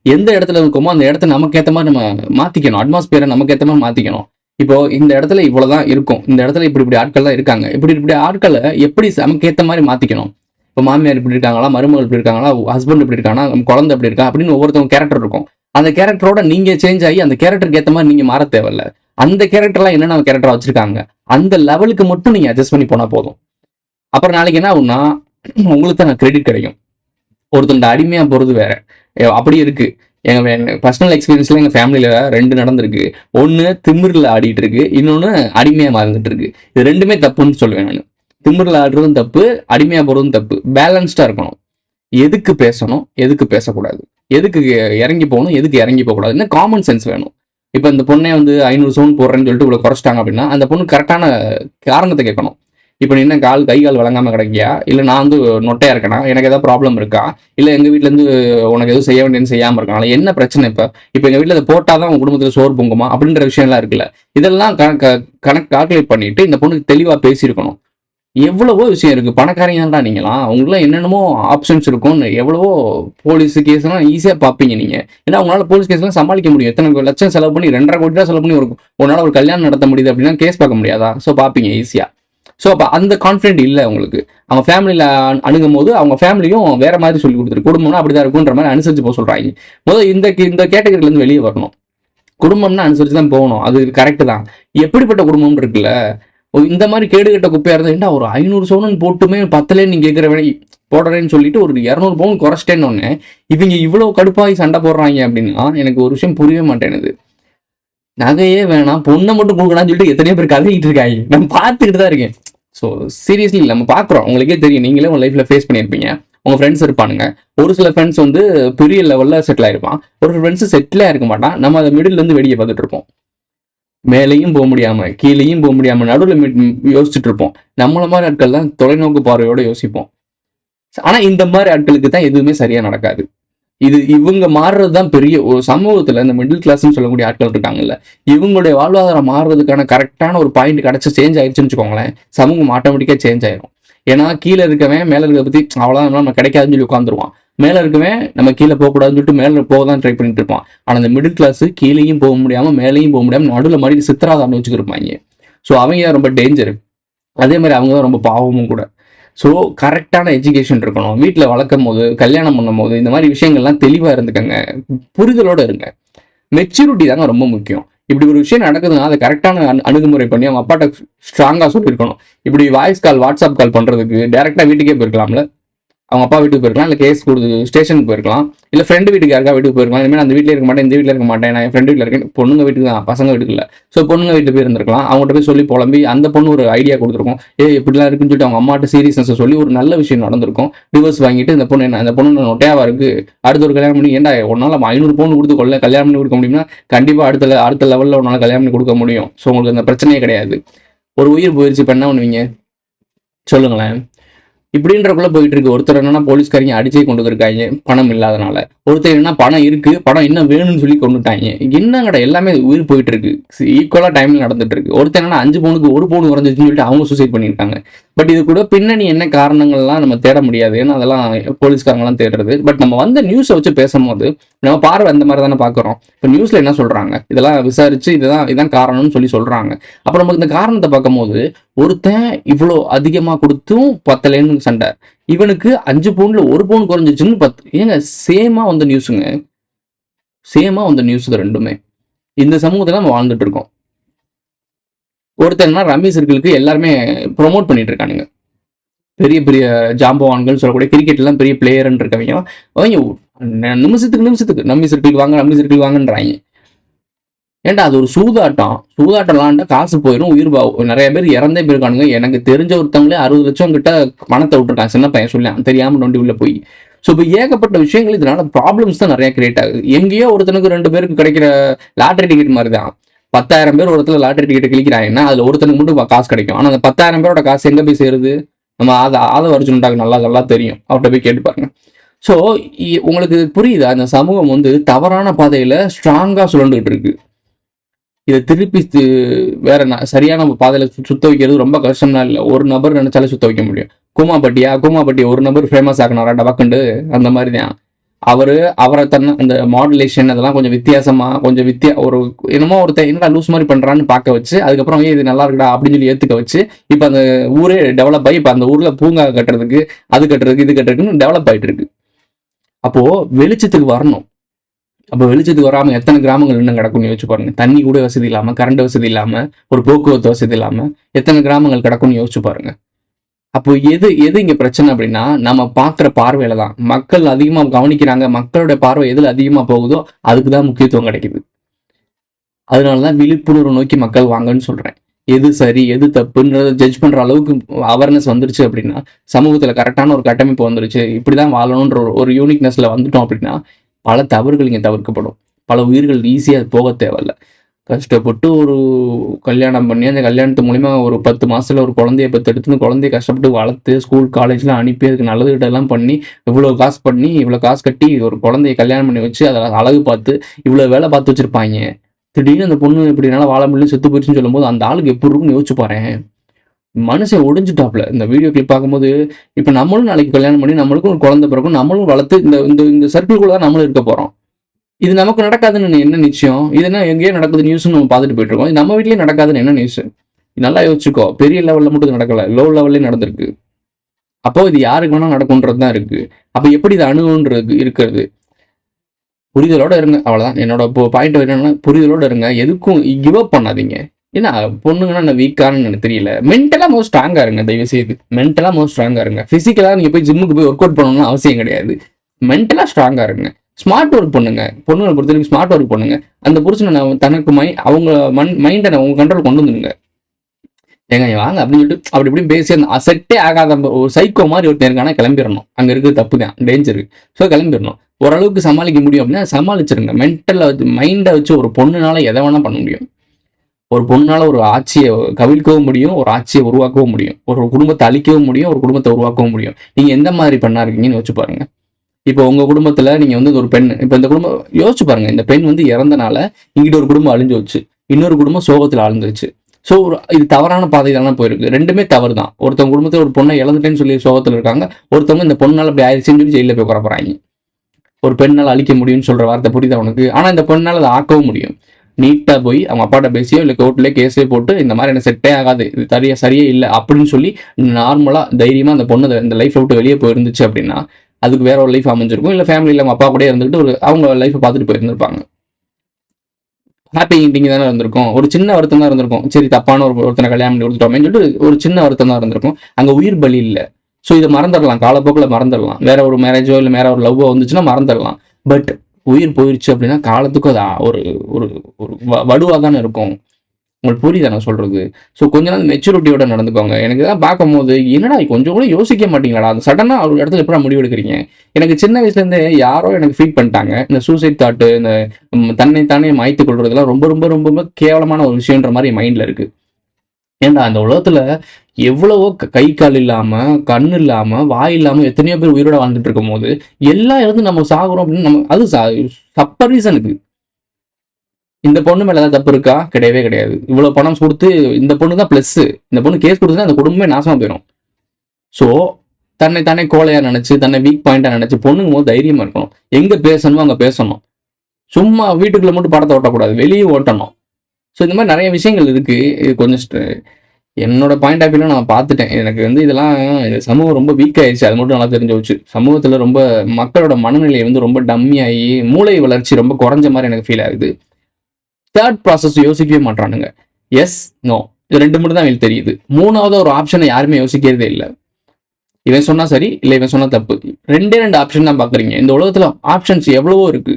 C: எந்த இடத்துல இருக்கோமோ அந்த இடத்த நமக்கு ஏற்ற மாதிரி நம்ம மாத்திக்கணும். அட்மாஸ்பியரை நமக்கு ஏற்ற மாதிரி மாத்திக்கணும். இப்போ இந்த இடத்துல இவ்வளவுதான் இருக்கும். இந்த இடத்துல இப்படி இப்படி ஆட்கள் தான் இருக்காங்க. இப்படி இப்படி ஆட்களை எப்படி நமக்கு ஏற்ற மாதிரி மாத்திக்கணும்? இப்போ மாமியார் இப்படி இருக்காங்களா? மருமகள் இப்படி இருக்காங்களா? ஹஸ்பண்ட் இப்படி இருக்கானா? குழந்தை இப்படி இருக்கா? அப்படின்னு ஒவ்வொருத்தவங்க கேரக்டர் இருக்கும். அந்த கேரக்டரோட நீங்க சேஞ்ச் ஆகி அந்த கேரக்டருக்கு ஏற்ற மாதிரி நீங்க மாற தேவையில்ல. அந்த கேரக்டர்லாம் என்னென்ன கேரக்டரா வச்சிருக்காங்க? அந்த லெவலுக்கு மட்டும் நீங்க அட்ஜஸ்ட் பண்ணி போனா போதும். அப்புறம் நாளைக்கு என்ன ஆகும்னா உங்களுக்கு தான் கிரெடிட் கிடைக்கும். ஒருத்தண்ட அடிமையா போறது வேற. அப்படி இருக்கு. எங்க பர்சனல் எக்ஸ்பீரியன்ஸ்ல எங்க ஃபேமிலியில ரெண்டு நடந்திருக்கு. ஒன்னு திமிர்ல ஆடிட்டு இருக்கு. இன்னொன்னு அடிமையா மாறிட்டு இருக்கு. இது ரெண்டுமே தப்புன்னு சொல்லுவேன் நான். திமிர்ல ஆடுறதும் தப்பு அடிமையாக போறதும் தப்பு. பேலன்ஸ்டாக இருக்கணும். எதுக்கு பேசணும் எதுக்கு பேசக்கூடாது? எதுக்கு இறங்கி போகணும் எதுக்கு இறங்கி போகக்கூடாது? என்ன காமன் சென்ஸ் வேணும். இப்போ இந்த பொண்ணே வந்து ஐநூறு சவுண்ட் போடுறேன்னு சொல்லிட்டு இவ்வளோ குறைச்சிட்டாங்க அப்படின்னா அந்த பொண்ணு கரெக்டான காரணத்தை கேட்கணும். இப்போ நீ என்ன கால் கை கால் வழங்காமல் கிடைக்கியா? இல்லை நான் வந்து நொட்டையாக இருக்கேனா? எனக்கு ஏதாவது ப்ராப்ளம் இருக்கா? இல்லை எங்கள் வீட்டிலேருந்து உனக்கு எதுவும் செய்ய வேண்டியது செய்யாமல் இருக்காங்களா என்ன பிரச்சனை இப்போ? இப்போ எங்கள் வீட்டில் அதை போட்டால் தான் உங்கள் குடும்பத்தில் சோறு பொங்குமா? அப்படின்ற விஷயம்லாம் இருக்குல்ல. இதெல்லாம் கணக்கு கணக்கு கால்குலேட் பண்ணிட்டு இந்த பொண்ணுக்கு தெளிவாக பேசியிருக்கணும். எவ்வளவோ விஷயம் இருக்குது பணக்காரங்க தான்டா நீங்களாம். அவங்களாம் என்னென்னமோ ஆப்ஷன்ஸ் இருக்கும்னு எவ்வளவோ போலீஸ் கேஸ்லாம் ஈஸியாக பார்ப்பீங்க நீங்கள் ஏன்னா அவங்களால போலீஸ் கேஸ்லாம் சமாளிக்க முடியும். எத்தனை லட்சம் செலவு பண்ணி ரெண்டரை கோடி தான் செலவு பண்ணி ஒரு உன்னால் ஒரு கல்யாணம் நடத்த முடியுது அப்படின்னா கேஸ் பார்க்க முடியாதா? ஸோ பார்ப்பீங்க ஈஸியாக ஸோ அப்போ அந்த கான்ஃபிடென்ட் இல்லை உங்களுக்கு. அவங்க ஃபேமிலியில் அணுகும் போது அவங்க ஃபேமிலியும் வேற மாதிரி சொல்லி கொடுத்துரு குடும்பம்னா அப்படிதான் இருக்குன்ற மாதிரி அனுசரிச்சு போக சொல்கிறாங்க முதல் இந்த இந்த கேட்டகரியிலேருந்து வெளியே வரணும். குடும்பம்னா அனுசரிச்சு தான் போகணும். அது கரெக்டு தான். எப்படிப்பட்ட குடும்பம் இருக்குல்ல இந்த மாதிரி கேடுகட்ட குப்பையா இருந்தா ஏன்டா ஒரு ஐநூறு சவுனன் போட்டுமே பத்தலே நீ கேட்குற வேலை? போடுறேன்னு சொல்லிட்டு ஒரு இரநூறு பவுன் குறைச்சிட்டேன்னு ஒன்று இவங்க இவ்வளவு கடுப்பாகி சண்டை போடுறாங்க அப்படின்னா எனக்கு ஒரு விஷயம் புரியவே மாட்டேனுது நகையே வேணாம் பொண்ணை மட்டும் கொடுக்கலாம்னு சொல்லிட்டு எத்தனையோ பேர் கதைக்கிட்டு இருக்காங்க. நான் பார்த்துக்கிட்டு தான் இருக்கேன். ஸோ சீரியஸ்லி நம்ம பார்க்குறோம். உங்களுக்கே தெரியும் நீங்களே உங்க லைஃப்ல ஃபேஸ் பண்ணியிருப்பீங்க. உங்க ஃப்ரெண்ட்ஸ் இருப்பானுங்க. ஒரு சில ஃப்ரெண்ட்ஸ் வந்து பெரிய லெவல்ல செட்டில் ஆயிருப்பான். ஒரு ஃப்ரெண்ட்ஸ் செட்டிலே இருக்க மாட்டான். நம்ம அதை மிடில் இருந்து வெடியை பார்த்துட்டு இருப்போம். மேலேயும் போக முடியாம கீழேயும் போக முடியாம நடுவில் யோசிச்சுட்டு இருப்போம் நம்மள மாதிரி ஆட்கள் தான் தொலைநோக்கு பார்வையோட யோசிப்போம். ஆனா இந்த மாதிரி ஆட்களுக்கு தான் எதுவுமே சரியா நடக்காது. இது இவங்க மாறுறது தான் பெரிய ஒரு சமூகத்துல இந்த மிடில் கிளாஸ்னு சொல்லக்கூடிய ஆட்கள் இருக்காங்கல்ல இவங்களுடைய வாழ்வாதாரம் மாறுறதுக்கான கரெக்டான ஒரு பாயிண்ட் கிடைச்சு சேஞ்ச் ஆயிடுச்சுன்னு வச்சுக்கோங்களேன் சமூகம் ஆட்டோமேட்டிக்கா சேஞ்ச் ஆயிரும். ஏன்னா கீழே இருக்கவன் மேல இருக்க பத்தி அவ்வளவுதான் நம்ம கிடைக்காதுன்னு சொல்லி உட்காந்துருவான் மேலே இருக்கவே நம்ம கீழே போகக்கூடாதுன்னு சொல்லிட்டு மேலே போக தான் ட்ரை பண்ணிட்டு இருப்பான் ஆனால் இந்த மிடில் கிளாஸ் கீழேயும் போக முடியாமல் மேலேயும் போக முடியாமல் நடுவில் மாதிரி சித்திராதாரம் வச்சுக்கிருப்பாங்க. ஸோ அவங்க தான் ரொம்ப டேஞ்சர் அதே மாதிரி அவங்க தான் ரொம்ப பாவமும் கூட. ஸோ கரெக்டான எஜுகேஷன் இருக்கணும். வீட்டில் வளர்க்கும் போது கல்யாணம் பண்ணும் போது இந்த மாதிரி விஷயங்கள்லாம் தெளிவாக இருந்துக்கங்க. புரிதலோடு இருங்க. மெச்சூரிட்டி தாங்க ரொம்ப முக்கியம். இப்படி ஒரு விஷயம் நடக்குதுன்னா அதை கரெக்டான அணு- அணுகுமுறை பண்ணி அவங்க அப்பாட்ட ஸ்ட்ராங்காக சொல்லியிருக்கணும். இப்படி வாய்ஸ் கால் வாட்ஸ்அப் கால் பண்ணுறதுக்கு டேரெக்டாக வீட்டுக்கே போயிருக்கலாம்ல? அவங்க அப்பா வீட்டுக்கு போயிருக்கலாம் இல்லை கேஸ் கொடுத்து ஸ்டேஷனுக்கு போயிருக்கலாம் இல்லை ஃப்ரெண்டு வீட்டுக்கு யாருக்கா வீட்டுக்கு போயிருக்கலாம். இனிமேல் அந்த வீட்டில் இருக்க மாட்டேன் இந்த வீட்டில் இருக்க மாட்டேன் நான் என் ஃப்ரெண்டு வீட்டில் இருக்கேன். பொண்ணுங்க வீட்டுக்கு தான் பசங்க வீட்டுக்கு இல்லை. ஸோ பொண்ணுங்க வீட்டுக்கு போய் இருந்திருக்கலாம். அவங்கள்ட்ட போய் சொல்லி புலம்பி அந்த பொண்ணு ஒரு ஐடியா கொடுத்துருக்கும். ஏ இப்படிலாம் இருக்குன்னு சொல்லிட்டு அவங்க அம்மாட்ட சீரியஸ்னஸ் சொல்லி ஒரு நல்ல விஷயம் நடந்திருக்கும். டிவோர்ஸ் வாங்கிட்டு இந்த பொண்ணு என்ன அந்த பொண்ணு நொட்டையாவா இருக்கு? அடுத்த ஒரு கல்யாணம் பண்ணி ஏன்டா உன்னால ஐநூறு பொண்ணு கொடுத்து கொள்ள கல்யாணம் பண்ணி கொடுக்க முடியும்னா கண்டிப்பாக அடுத்த அடுத்த லெவலில் ஒன்றால் கல்யாணம் பண்ணி கொடுக்க முடியும். ஸோ உங்களுக்கு அந்த பிரச்சனையே கிடையாது. ஒரு உயிர் போயிடுச்சு இப்போ என்ன பண்ணுவீங்க? சொல்லுங்களேன். இப்படின்றக்குள்ள போயிட்டு இருக்கு ஒருத்தர் என்னன்னா போலீஸ்காரங்க அடிச்சே கொண்டு இருக்காங்க பணம் இல்லாதனால. ஒருத்தர் என்ன பணம் இருக்கு. பணம் என்ன வேணும்னு சொல்லி கொண்டுட்டாங்க என்னங்கடா எல்லாமே உயிர் போயிட்டு இருக்கு ஈக்குவலா டைம்ல நடந்துட்டு இருக்கு ஒருத்தர் என்னன்னா அஞ்சு பவுனுக்கு ஒரு பவுன் குறைஞ்சிச்சுன்னு சொல்லிட்டு அவங்க சூசைட் பண்ணியிருக்காங்க. பட் இது கூட பின்னணி என்ன காரணங்கள்லாம் நம்ம தேட முடியாது. ஏன்னா அதெல்லாம் போலீஸ்காரங்களாம் தேடுறது. பட் நம்ம வந்த நியூஸை வச்சு பேசும்போது நம்ம பார்வை அந்த மாதிரி தானே பார்க்குறோம். இப்போ நியூஸில் என்ன சொல்கிறாங்க இதெல்லாம் விசாரிச்சு இதுதான் இதுதான் காரணம்னு சொல்லி சொல்கிறாங்க அப்போ நமக்கு இந்த காரணத்தை பார்க்கும்போது ஒருத்தன் இவ்வளோ அதிகமாக கொடுத்தும் பத்தலைன்னு சண்டை. இவனுக்கு அஞ்சு பவுண்டில் ஒரு பவுன் குறைஞ்சிச்சுன்னு பத்து ஏங்க சேமாக வந்த நியூஸுங்க சேமாக வந்த நியூஸ் ரெண்டுமே. இந்த சமூகத்தில் நம்ம வாழ்ந்துட்டு இருக்கோம். ஒருத்தன்னா ரம்மி சர்க்கிளுக்கு எல்லாருமே ப்ரொமோட் பண்ணிட்டு இருக்கானுங்க. பெரிய பெரிய ஜாம்பவான்கள் சொல்லக்கூடிய கிரிக்கெட்லாம் பெரிய பிளேயர்ன்னு இருக்கவங்க. அவங்க நிமிஷத்துக்கு நிமிஷத்துக்கு ரம்மி சர்க்கிள் வாங்க ரம்மி சர்க்கிள் வாங்கன்றாங்க. ஏன்டா அது ஒரு சூதாட்டம்? சூதாட்டம் விளாண்டா காசு போயிடும் உயிர் நிறைய பேர் இறந்தே போயிருக்கானுங்க. எனக்கு தெரிஞ்ச ஒருத்தவங்களே அறுபது லட்சம் கிட்ட பணத்தை விட்டுருக்கான் சின்ன பையன் சொல்லி தெரியாம நொண்டி உள்ள போய். ஸோ இப்போ ஏகப்பட்ட விஷயங்கள் இதனால ப்ராப்ளம்ஸ் தான் நிறைய கிரியேட் ஆகுது. எங்கேயோ ஒருத்தனுக்கு ரெண்டு பேருக்கு கிடைக்கிற லாட்டரி டிக்கெட் மாதிரி தான் பத்தாயிரம் பேர் ஒருத்தர் லாட்டரி டிக்கெட் கிழிக்கிறாங்கன்னா அதுல ஒருத்தனுக்கு மட்டும் காசு கிடைக்கும். ஆனா அந்த பத்தாயிரம் பேரோட காசு எங்க போய் சேருது? நம்ம அதை அதை அர்ஜுன்டாக்கு நல்லா நல்லா தெரியும். அவர்கிட்ட போய் கேட்டு பாருங்க. ஸோ உங்களுக்கு புரியுதா? அந்த சமூகம் வந்து தவறான பாதையில ஸ்ட்ராங்கா சுழண்டுகிட்டு இருக்கு. இதை திருப்பி வேற சரியான பாதையில சுத்த வைக்கிறது ரொம்ப கஷ்டம்லாம் இல்லை. ஒரு நபர் நினைச்சாலே சுத்த வைக்க முடியும். கூமாப்பட்டியா கூமாப்பட்டி ஒரு நபர் ஃபேமஸ் ஆக்கினாரா? டபக்குண்டு? அந்த மாதிரி தான் அவரு அவரை தன்னை அந்த மாடுலேஷன் அதெல்லாம் கொஞ்சம் வித்தியாசமா கொஞ்சம் வித்தியா ஒரு என்னமோ ஒருத்தன் என்னடா லூஸ் மாதிரி பண்றான்னு பார்க்க வச்சு அதுக்கப்புறம் இது நல்லா இருக்குடா அப்படின்னு சொல்லி ஏத்துக்க வச்சு இப்போ அந்த ஊரே டெவலப் ஆகி இப்போ அந்த ஊர்ல பூங்கா கட்டுறதுக்கு அது கட்டுறதுக்கு இது கட்டுறதுக்குன்னு டெவலப் ஆயிட்டு இருக்கு. அப்போ வெளிச்சத்துக்கு வரணும். அப்போ வெளிச்சத்துக்கு வராம எத்தனை கிராமங்கள் இன்னும் கிடக்கும்னு யோசிச்சு பாருங்க. தண்ணி கூட வசதி இல்லாம கரண்ட் வசதி இல்லாம ஒரு போக்குவரத்து வசதி இல்லாம எத்தனை கிராமங்கள் கிடக்கும்னு யோசிச்சு பாருங்க. அப்போ எது எது இங்க பிரச்சனை அப்படின்னா நம்ம பார்க்குற பார்வையில தான். மக்கள் அதிகமா கவனிக்கிறாங்க மக்களோட பார்வை எதுல அதிகமா போகுதோ அதுக்கு தான் முக்கியத்துவம் கிடைக்குது. அதனாலதான் விழிப்புணர்வு நோக்கி மக்கள் வாங்கன்னு சொல்றேன். எது சரி எது தப்புன்றத ஜட்ஜ் பண்ற அளவுக்கு அவேர்னஸ் வந்துருச்சு அப்படின்னா சமூகத்துல கரெக்டான ஒரு கட்டமைப்பு வந்துருச்சு. இப்படிதான் வாழணுன்ற ஒரு- ஒரு யூனிக்னஸ்ல வந்துட்டோம் அப்படின்னா பல தவறுகள் இங்க தவிர்க்கப்படும். பல உயிர்கள் ஈஸியா போக தேவையில்ல. கஷ்டப்பட்டு ஒரு கல்யாணம் பண்ணி அந்த கல்யாணத்து மூலிமா ஒரு பத்து மாதத்தில் ஒரு குழந்தைய பெற்றெடுத்து குழந்தைய கஷ்டப்பட்டு வளர்த்து ஸ்கூல் காலேஜ்லாம் அனுப்பி அதுக்கு நல்லது எல்லாம் பண்ணி இவ்வளோ காசு பண்ணி இவ்வளோ காசு கட்டி ஒரு குழந்தைய கல்யாணம் பண்ணி வச்சு அதை அழகு பார்த்து இவ்வளோ வேலை பார்த்து வச்சுருப்பாங்க. திடீர்னு அந்த பொண்ணு இப்படினால வாழ முடியல செத்து போயிடுச்சுன்னு சொல்லும்போது அந்த ஆளுக்கு எப்படி இருக்கும்னு யோசிச்சு பாரேன். மனுஷன் ஒடிஞ்சுட்டாப்ல. இந்த வீடியோ கிளிப் பார்க்கும்போது இப்போ நம்மளும் நாளைக்கு கல்யாணம் பண்ணி நம்மளுக்கும் ஒரு குழந்தை பிறக்கும் நம்மளும் வளர்த்து இந்த இந்த இந்த சர்க்கிள்குள்ள தான் நம்மளும் இருக்க போகிறோம் இது நமக்கு நடக்காதுன்னு என்ன நிச்சயம்? இது என்ன எங்கேயோ நடக்குது நியூஸ்னு நம்ம பார்த்துட்டு போயிட்டு இருக்கோம் நம்ம வீட்லயே நடக்காதுன்னு என்ன நியூஸ் நல்லா யோசிச்சுக்கோ. பெரிய லெவல்ல மட்டும் நடக்கல. லோ லெவல்லே நடந்திருக்கு. அப்போ இது யாருக்கு வேணா நடக்கும்ன்றது தான் இருக்கு. அப்ப எப்படி இது அணுகுன்றது இருக்கிறது? புரிதலோட இருங்க. அவ்வளவுதான். என்னோட பாயிண்ட் என்னன்னா புரிதலோட இருங்க. எதுக்கும் கிவ் அப் பண்ணாதீங்க. ஏன்னா பொண்ணுங்கன்னா என்ன வீக்கானு எனக்கு தெரியல. மென்டலாக மோஸ்ட் ஸ்ட்ராங்காக இருங்க. தயவு செய்து. மென்டலாக மோஸ்ட் ஸ்ட்ராங்காக இருங்க. ஃபிசிக்கலாக நீங்கள் போய் ஜிம்முக்கு போய் ஒர்க் அவுட் பண்ணணும்னு அவசியம் கிடையாது. மென்டலாக ஸ்ட்ராங்காக இருங்க. ஸ்மார்ட் ஒர்க் பண்ணுங்க. பொண்ணுங்களை பொறுத்த வரைக்கும் ஸ்மார்ட் ஒர்க் பண்ணுங்க. அந்த புருஷனை நான் தனக்கு மை அவங்க மண் மைண்டை உங்க கண்ட்ரோல் கொண்டு வந்துடுங்க ஏங்க வாங்க அப்படின்னு சொல்லிட்டு அப்படி இப்படி பேசி அந்த அசட்டே ஆகாத ஒரு சைக்கோ மாதிரி ஒருத்தன் இருக்கானா கிளம்பிடணும். அங்கே இருக்கிறது தப்பு தான். டேஞ்சர் ஸோ கிளம்பிடணும். ஓரளவுக்கு சமாளிக்க முடியும் அப்படின்னா சமாளிச்சிருங்க. மென்டலில் வச்சு மைண்டை வச்சு ஒரு பொண்ணுனால எதை வேணால் பண்ண முடியும். ஒரு பொண்ணால் ஒரு ஆட்சியை கவிழ்க்கவும் முடியும். ஒரு ஆட்சியை உருவாக்கவும் முடியும். ஒரு குடும்பத்தை அழிக்கவும் முடியும். ஒரு குடும்பத்தை உருவாக்கவும் முடியும். நீங்கள் எந்த மாதிரி பண்ணா இருக்கீங்கன்னு வச்சு பாருங்கள் இப்போ உங்க குடும்பத்துல நீங்க வந்து ஒரு பெண் இப்போ இந்த குடும்பம் யோசிச்சு பாருங்க. இந்த பெண் வந்து இறந்தனால இங்கிட்ட ஒரு குடும்பம் அழிஞ்சு வச்சு இன்னொரு குடும்பம் சோகத்துல ஆழ்ந்துருச்சு. ஸோ ஒரு இது தவறான பாதை தானே போயிருக்கு. ரெண்டுமே தவறு தான் ஒருத்தவங்க குடும்பத்தில் ஒரு பொண்ணை இழந்துட்டேன்னு சொல்லி சோகத்தில் இருக்காங்க. ஒருத்தவங்க இந்த பொண்ணால் அப்படி ஆயிடுச்சுன்னு சொல்லி ஜெயிலில் போய் குறப்புறாங்க ஒரு பெண்ணால் அழிக்க முடியும்னு சொல்ற வார்த்தை புரியுது உனக்கு? ஆனா இந்த பெண்ணால் அதை ஆக்கவும் முடியும். நீட்டாக போய் அவங்க அப்பாட்ட பேசியோ இல்லை கோர்ட்லேயே கேஸே போட்டு இந்த மாதிரி எனக்கு செட்டே ஆகாது. இது சரியா சரியே இல்லை. அப்படின்னு சொல்லி நார்மலாக தைரியமாக அந்த பொண்ணு இந்த லைஃப் விட்டு வெளியே போயிருந்துச்சு அப்படின்னா அதுக்கு வேற ஒரு லைஃப் அமைஞ்சிருக்கும். இல்லை ஃபேமிலியில் அவங்க அப்பா கூட இருந்துட்டு ஒரு அவங்க லைஃப்பை பார்த்துட்டு போயிருந்திருப்பாங்க. ஹாப்பி எண்டிங் தானே இருந்திருக்கும். ஒரு சின்ன வருத்தம் தான் இருந்திருக்கும். சரி தப்பான ஒரு ஒருத்தனை கல்யாணம் பண்ணி கொடுத்துட்டோமேன்னு சொல்லிட்டு ஒரு சின்ன வருத்தம் தான் இருந்திருக்கும். அங்கே உயிர் பலி இல்லை. ஸோ இதை மறந்துடலாம். காலப்போக்கில் மறந்துடலாம். வேற ஒரு மேரேஜோ இல்லை வேற ஒரு லவ்வோ வந்துச்சுன்னா மறந்துடலாம். பட் உயிர் போயிடுச்சு அப்படின்னா காலத்துக்கும் அது ஒரு ஒரு ஒரு வடுவாக தானே இருக்கும். உங்களுக்கு புரியுதா நான் சொல்றது? ஸோ கொஞ்ச நாள் மெச்சூரிட்டியோட நடந்துக்கோங்க. எனக்கு தான் பார்க்கும்போது என்னடா கொஞ்சம் கூட யோசிக்க மாட்டீங்களா அது சடனாக ஒரு இடத்துல எப்படி முடிவு எடுக்கிறீங்க? எனக்கு சின்ன வயசுலேருந்தே யாரோ எனக்கு ஃபீட் பண்ணிட்டாங்க. இந்த சூசைட் தாட்டு இந்த தன்னை தானே மாய்த்து கொள்றதுலாம் ரொம்ப ரொம்ப ரொம்ப ரொம்ப கேவலமான ஒரு விஷயன்ற மாதிரி மைண்டில் இருக்கு. ஏன்டா அந்த உலகத்துல எவ்வளவோ க- கை கால் இல்லாம கண் இல்லாம வாய் இல்லாம எத்தனையோ பேர் உயிரோட வாழ்ந்துட்டு இருக்கும் போது எல்லா இருந்து நம்ம சாகுறோம் அப்படின்னு நம்ம அது சப்ப ரீசனுக்கு இந்த பொண்ணு மேல ஏதாவது தப்பு இருக்கா? கிடையவே கிடையாது. இவ்வளவு பணம் கொடுத்து இந்த பொண்ணு தான் பிளஸ் இந்த பொண்ணு கேஸ் கொடுத்துன்னா அந்த குடும்பமே நாசமா போயிடும் ஸோ தன்னை தானே கோலையா நினைச்சு தன்னை வீக் பாயிண்டா நினைச்சு பொண்ணுங்க போது தைரியமா இருக்கணும். எங்க பேசணுமோ அங்க பேசணும். சும்மா வீட்டுக்குள்ள மட்டும் படத்தை ஓட்டக்கூடாது. வெளியே ஓட்டணும். ஸோ இந்த மாதிரி நிறைய விஷயங்கள் இருக்கு. இது கொஞ்சம் ஸ்ட- என்னோட பாயிண்ட் ஆஃப் வியூல நான் பார்த்துட்டேன். எனக்கு வந்து இதெல்லாம் இந்த சமூகம் ரொம்ப வீக் ஆயிடுச்சு. அது மட்டும் நல்லா தெரிஞ்சு வச்சு சமூகத்துல ரொம்ப மக்களோட மனநிலை வந்து ரொம்ப டம்மி ஆகி மூளை வளர்ச்சி ரொம்ப குறைஞ்ச மாதிரி எனக்கு ஃபீல் ஆகுது. தேர்ட் ப்ராசஸ் யோசிக்கவே மாட்டானுங்க எஸ் நோ இது ரெண்டு மட்டும் தான் எனக்கு தெரியுது. மூணாவது ஒரு ஆப்ஷனை யாருமே யோசிக்கிறதே இல்லை. இவன் சொன்னா சரி இல்லை இவன் சொன்னா தப்பு. ரெண்டே ரெண்டு ஆப்ஷன் தான் பாக்குறீங்க. இந்த உலகத்துல ஆப்ஷன்ஸ் எவ்வளவோ இருக்கு.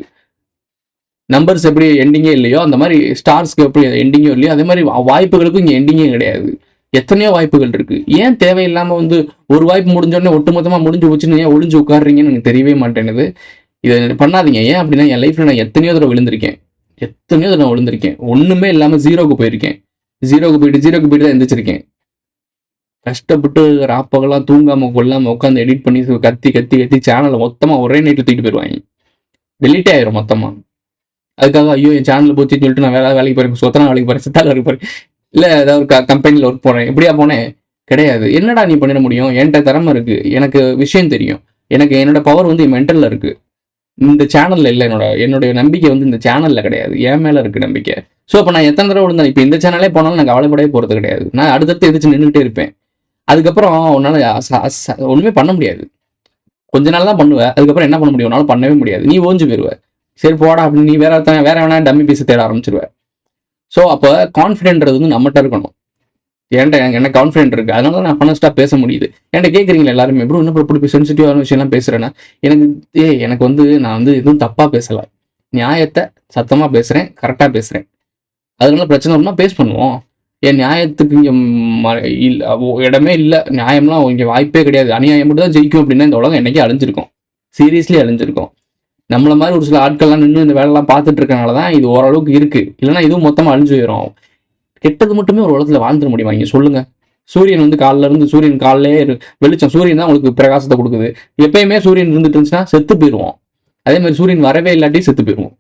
C: நம்பர்ஸ் எப்படி எண்டிங்கே இல்லையோ அந்த மாதிரி ஸ்டார்ஸ்க்கு எப்படி எண்டிங்கோ இல்லையோ அதே மாதிரி வாய்ப்புகளுக்கும் இங்கே எண்டிங்கே கிடையாது. எத்தனையோ வாய்ப்புகள் இருக்கு. ஏன் தேவையில்லாம வந்து ஒரு வாய்ப்பு முடிஞ்சோடனே ஒட்டுமொத்தமா முடிஞ்சு போச்சுன்னு ஏன் ஒளிஞ்சு உட்காடுறீங்கன்னு எனக்கு தெரியவே மாட்டேனுது இதை பண்ணாதீங்க. ஏன் அப்படின்னா என் லைஃப்ல நான் எத்தனையோ தடவை விழுந்திருக்கேன். எத்தனையோ நான் விழுந்திருக்கேன். ஒன்றுமே இல்லாமல் ஜீரோக்கு போயிருக்கேன். ஜீரோக்கு போயிட்டு ஜீரோக்கு போயிட்டு தான் எந்திரிச்சிருக்கேன். கஷ்டப்பட்டு ராப்பகலாம் தூங்காம கொள்ளாம உட்காந்து எடிட் பண்ணி கத்தி கத்தி கத்தி சேனலை மொத்தமா ஒரே நைட்டில் தூக்கிட்டு போயிடுவாங்க டெலிட்டே ஆயிரும் மொத்தமா. அதுக்காக ஐயோ என் சேனல் போச்சுன்னு சொல்லிட்டு நான் வேலை வேலைக்கு போறேன். சொத்தனா வேலைக்கு போறேன் சித்தால வேலைக்கு போறேன். இல்ல ஏதாவது ஒரு கம்பெனியில் ஒர்க் போறேன். இப்படியா போனேன்? கிடையாது. என்னடா நீ பண்ணிட முடியும்? என்கிட்ட திறமை இருக்கு. எனக்கு விஷயம் தெரியும். எனக்கு என்னோட பவர் வந்து மென்டல்ல இருக்கு. இந்த சேனலில் இல்லை என்னோட என்னுடைய நம்பிக்கை வந்து இந்த சேனலில் கிடையாது. என் மேலே இருக்கு நம்பிக்கை. ஸோ அப்போ நான் எத்தனை தடவை விழுந்தேன்? இப்போ இந்த சேனலே போனாலும் நான் கவலைப்படவே போறது கிடையாது. நான் அடுத்தடுத்து எதிர்த்து நின்றுட்டே இருப்பேன். அதுக்கப்புறம் உன்னால் ஒன்றுமே பண்ண முடியாது. கொஞ்ச நாள் தான் பண்ணுவேன் அதுக்கப்புறம் என்ன பண்ண முடியும்? உன்னால பண்ணவே முடியாது. நீ ஓஞ்சு போயிடுவ சரி போடா அப்படின்னு நீ வேற ஒருத்தன் வேற வேணா டம்மி பீஸ் தேட ஆரம்பிச்சிருவ. ஸோ அப்போ கான்ஃபிடென்ட்றது வந்து நம்மகிட்ட இருக்கணும். ஏன்டா என்ன கான்ஃபிடென்ட் இருக்கு? அதனால நான் ஹானஸ்டா பேச முடியுது. என்கிட்ட கேட்குறீங்களா எல்லாருமே? எப்படி என்ன இப்படி சென்சிட்டிவான விஷயம்லாம் பேசுறேன்னா? எனக்கு ஏ எனக்கு வந்து நான் வந்து எதுவும் தப்பா பேசல. நியாயத்தை சத்தமா பேசுறேன் கரெக்டா பேசுறேன். அதனால பிரச்சனை வரும்னா பேஸ் பண்ணுவோம். என் நியாயத்துக்கு இங்கே ம- இல்ல இடமே இல்லை. நியாயம்லாம் இங்கே வாய்ப்பே கிடையாது. அநியாயம் மட்டும் தான் ஜெயிக்கும் அப்படின்னா இந்த உலகம் என்னைக்கே அழிஞ்சிருக்கும். சீரியஸ்லி அழிஞ்சிருக்கும். நம்மள மாதிரி ஒரு சில ஆட்கள்லாம் நின்று இந்த வேலைலாம் பார்த்துட்டு இருக்கனால தான் இது ஓரளவுக்கு இருக்கு. இல்லைன்னா இதுவும் மொத்தமாக அழிஞ்சு போயிடும் கெட்டது மட்டுமே ஒரு உலகத்துல வாழ்ந்துட முடியுமா? நீங்க சொல்லுங்க. சூரியன் வந்து காலைல இருந்து சூரியன் காலிலே வெளிச்சம் சூரியன் தான் உங்களுக்கு பிரகாசத்தை கொடுக்குது. எப்பயுமே சூரியன் இருந்துட்டு இருந்துச்சுன்னா செத்து போயிடுவோம் அதே மாதிரி சூரியன் வரவே இல்லாட்டி செத்து போயிடுவோம்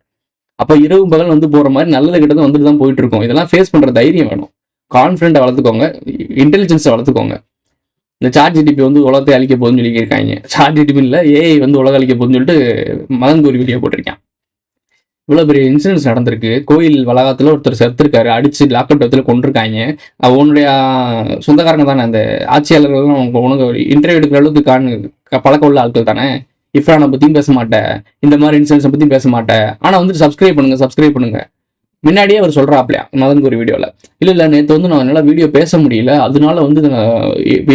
C: அப்ப இரவு பகல் வந்து போற மாதிரி நல்லது கெட்டது வந்துட்டு தான் போயிட்டு இருக்கோம். இதெல்லாம் ஃபேஸ் பண்ற தைரியம் வேணும். கான்ஃபிடென்ட்டை வளர்த்துக்கோங்க. இன்டெலிஜென்ஸை வளர்த்துக்கோங்க. இந்த சார்ஜ் டிபி வந்து உலகத்தை அழிக்க போகுதுன்னு சொல்லியிருக்காங்க சார்ஜ் டிபி இல்லை ஏஐ வந்து உலகம் அழிக்க போகுதுன்னு சொல்லிட்டு மதன் கூறி வீடியோ போட்டிருக்கேன். இவ்வளோ பெரிய இன்சிடென்ட்ஸ் நடந்திருக்கு. கோயில் வளாகத்தில் ஒருத்தர் செத்துருக்காரு. அடிச்சு லாக்அப் டயத்தில் கொண்டிருக்காங்க அவனுடைய சொந்தக்காரங்க தானே அந்த ஆட்சியாளர்கள்லாம் உனக்கு உனக்கு இன்டர்வியூ எடுக்கிற அளவுக்கு காண் பழக்கம் உள்ள ஆட்கள் தானே? இஃப்ரானை பற்றியும் பேச மாட்டேன் இந்த மாதிரி இன்சிடென்ட்ஸை பற்றியும் பேச மாட்டேன் ஆனால் வந்துட்டு சப்ஸ்கிரைப் பண்ணுங்க சப்ஸ்கிரைப் பண்ணுங்க. முன்னாடியே அவர் சொல்கிறாப்லையா மதன் ஒரு வீடியோவில் இல்லை இல்லை நேற்று வந்து நான் என்னால் வீடியோ பேச முடியல. அதனால வந்து நான்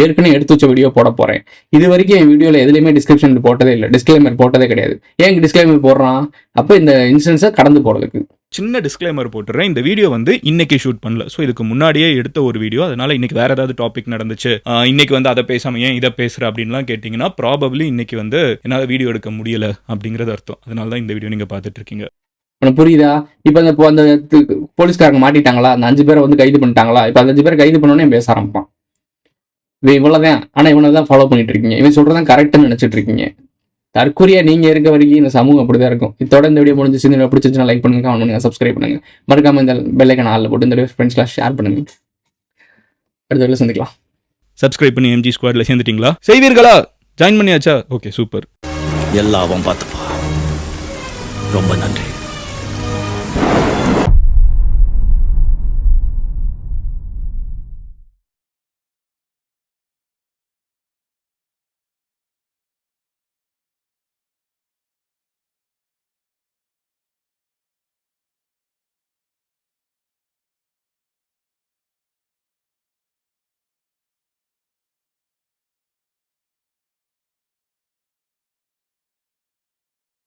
C: ஏற்கனவே எடுத்து வச்ச வீடியோ போட போகிறேன் இது வரைக்கும் என் வீடியோவில் எதுலையுமே டிஸ்கிரிப்ஷன் போட்டதே இல்லை. டிஸ்கிளைமர் போட்டதே கிடையாது. ஏன் டிஸ்க்ளைமர் போடுறான்? அப்போ இந்த இன்சிடென்ஸை கடந்து போகிறதுக்கு
F: சின்ன டிஸ்க்ளைமர் போட்டுறேன். இந்த வீடியோ வந்து இன்னைக்கு ஷூட் பண்ணல. ஸோ இதுக்கு முன்னாடியே எடுத்த ஒரு வீடியோ அதனால இன்னைக்கு வேற ஏதாவது டாபிக் நடந்துச்சு. இன்னைக்கு வந்து அதை பேசாம ஏன் இதை பேசுற அப்படின்லாம் கேட்டிங்கன்னா ப்ராபப்ளி இன்னைக்கு வந்து என்னால் வீடியோ எடுக்க முடியல அப்படிங்கிறது அர்த்தம். அதனால தான் இந்த வீடியோ நீங்கள் பார்த்துட்டு இருக்கீங்க.
C: உனக்கு புரியுதா? இப்போ அந்த இப்போ அந்த போலீஸ்காரங்க மாட்டிட்டாங்களா? அந்த அஞ்சு பேரை வந்து கைது பண்ணிட்டாங்களா? இப்போ அந்த அஞ்சு பேரை கைது பண்ணோன்னே பேச ஆரம்பிப்பான். இவன் இவ்வளவுதான். ஆனா இவனை தான் ஃபாலோ பண்ணிட்டு இருக்கீங்க இவன் சொல்றதான் கரெக்ட்னு நினைச்சிட்டு இருக்கீங்க தற்கொலையா நீங்க இருக்க வரைக்கும் இந்த சமூகம் அப்படிதான் இருக்கும். இதோட இந்த வீடியோ முடிஞ்சு இந்த வீடியோ பிடிச்சிருச்சுன்னா லைக் பண்ணுங்க கமெண்ட் பண்ணுங்க சப்ஸ்கிரைப் பண்ணுங்க. மறக்காம இந்த பெல்லைக்கான ஆளில் போட்டு இந்த வீடியோ ஃப்ரெண்ட்ஸ்லாம் ஷேர் பண்ணுங்க. அடுத்த வீடியோ சந்திக்கலாம்.
F: சப்ஸ்கிரைப் பண்ணி எம்ஜி ஸ்குவாட்ல சேர்ந்துட்டீங்களா? செய்வீர்களா? ஜாயின் பண்ணியாச்சா? ஓகே சூப்பர்
G: எல்லாம் அவன் பார்த்துப்பா. ரொம்ப நன்றி.